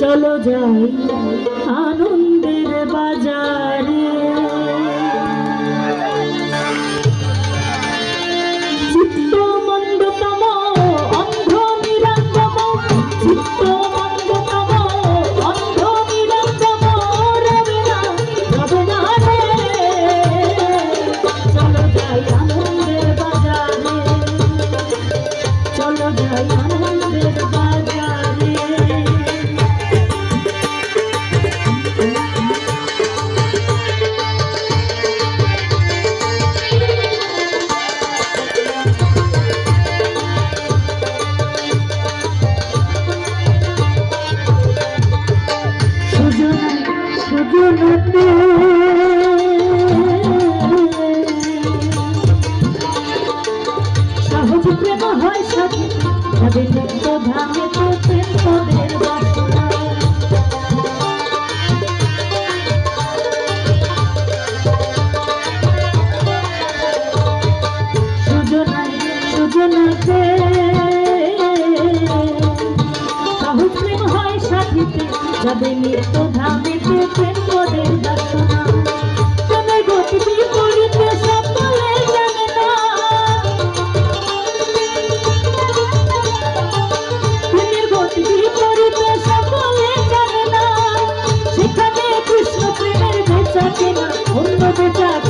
চলো যাই আনন্দের বাজারে। প্রেম হয় সাথে, তবে মুক্ত ধামে তো প্রেম তোদের বাসনা। সুজনায়, সুজনাতে সহজ প্রেম হয় সাথীতে, তবে নিত্য ধামে তো প্রেম তোদের todo.